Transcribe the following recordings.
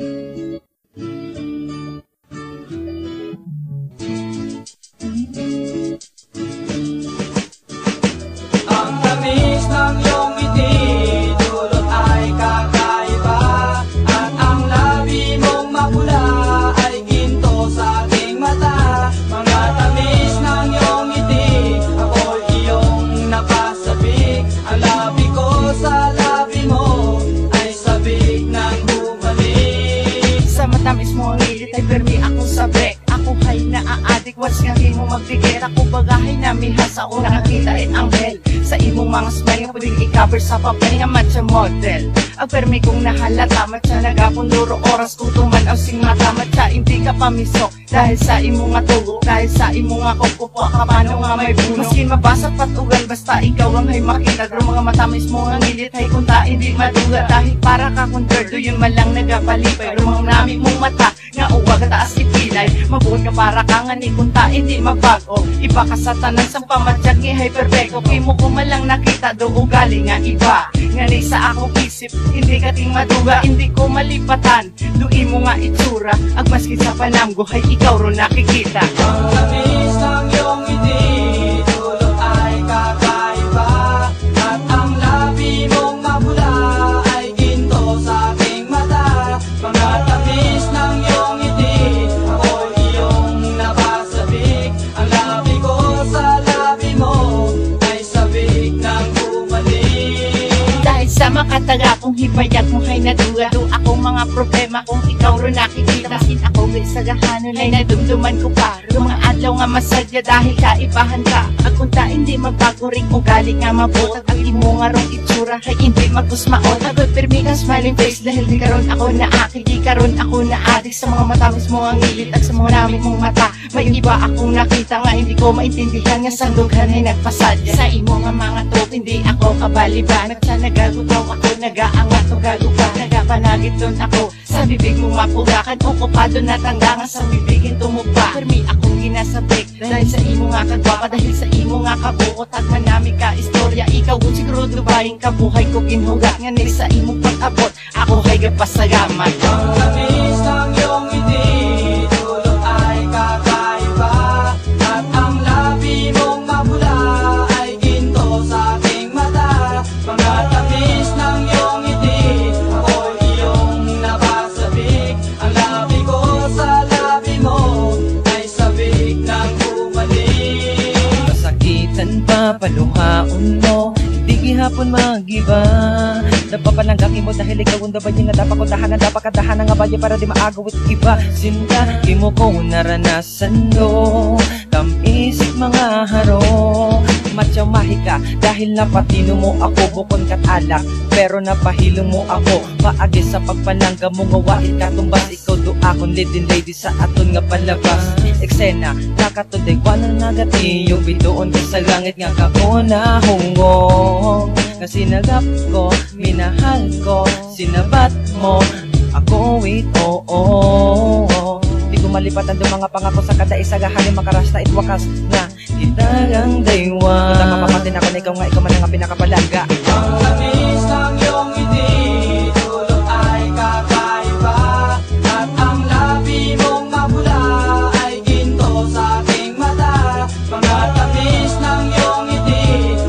Ang naaadik, was nga di mo magtigil Ako bagahay na miha sa una nakita in anghel. Sa imong mga smile nga pwedeng i-cover sa papel nga matcha model. Ang permi kong nahalata, matcha nagapunduro oras Tutuman ang sing mata, matcha hindi ka pamisok Dahil sa imong nga tugo, dahil sa imong nga kukupo ka paano nga may puno. Maskin mabasat patugan, basta ikaw ang hay makita. Pero mga matamis mo ang ilit hay kunta hindi maduga Dahil para ka kung yun man lang nagapalipay. Mga nami mong mata, nga uwag taas Mabuot ka para ka nga ni kunta hindi magbago Iba ka sa tanan sa pamatsyag ni hyperbeco Kimo ko malang nakita do ugali nga iba. Nga ni sa akong isip hindi ka ting maduga Hindi ko malipatan. Do imo nga itsura Agmaski sa panamgo hay ikaw ro nakikita. Ang makataga kong hipayag mo hay naduga Do akong mga problema. Kung ikaw ro nakikita Masin ako gay sa gahanon ay nadumduman ko pa Do mga adlaw nga masadya dahil kaibahan ka. Ang kunta hindi magbago ring ugali nga mabuot Ang imo nga rong itsura ay hindi magkusmaot Agad pirmi kang smiling face dahil di karon ako na aki Di karon ako na adik sa mga matamis mo ang ilit At sa mga namin mong mata. May iba akong nakita nga hindi ko maintindihan Nga sandughan ay nagpasadya Sa imo nga mga top hindi ako kabaliban. At sa nagagutaw ako nagaangat o gago Nagapanagit doon ako. Sa bibig mo mapugakan Okupado na tanda nga sa bibigin tumupa Permi akong ginasabik. Dahil sa imo nga kagwapa Dahil sa imo nga kabuot. At manami ka istorya Ikaw kung siguro dubahin ka buhay ko ginhugat? Nga sa imo pag-abot Ako hay gapasagamat Ang paluhaon mo Hindi gihapon magiba. Napapananggang mo dahil ikaw ang dabay nga dapat ko dahanan Dapat kadahanan nga bayo para di maagawit iba. Sinta, imo ko naranasan do Tamis mga haro Matyaw mahika dahil napatino mo ako Bukon kat alak. Pero napahilo mo ako Paagi sa pagpanangga mo nga wait katumbas Ikaw do akong leading lady sa aton nga palabas. Eksena, nakatuday kwa na nagati Yung bituon ko sa langit nga kako na hungong Nga sinagap ko, minahal ko Sinabat mo, ako wait oo. Oh, oh. Di ko malipatan do mga pangako sa kada isa makarasta it wakas na kita ang daywa. Tama papatin ako na ikaw nga ikaw man ang pinakapalaga. Ang tamis ng iyong ngiti Dulot ay kakaiba. At ang labi mong mapula Ay ginto sa aking mata. Mga tamis ng iyong ngiti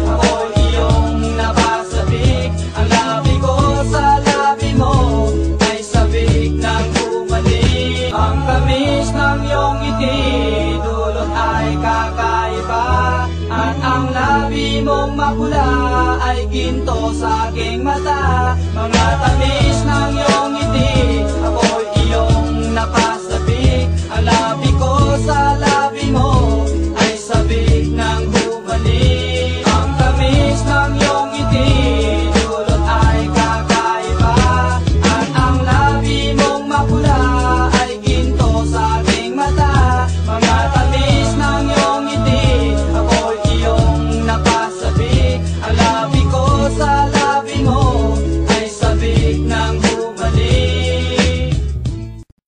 Ako'y iyong napasabik. Ang labi ko sa labi mo Ay sabik ng bumalik. Ang tamis ng iyong ngiti mong mapula Ay ginto sa aking mata. Mga tamis ng iyong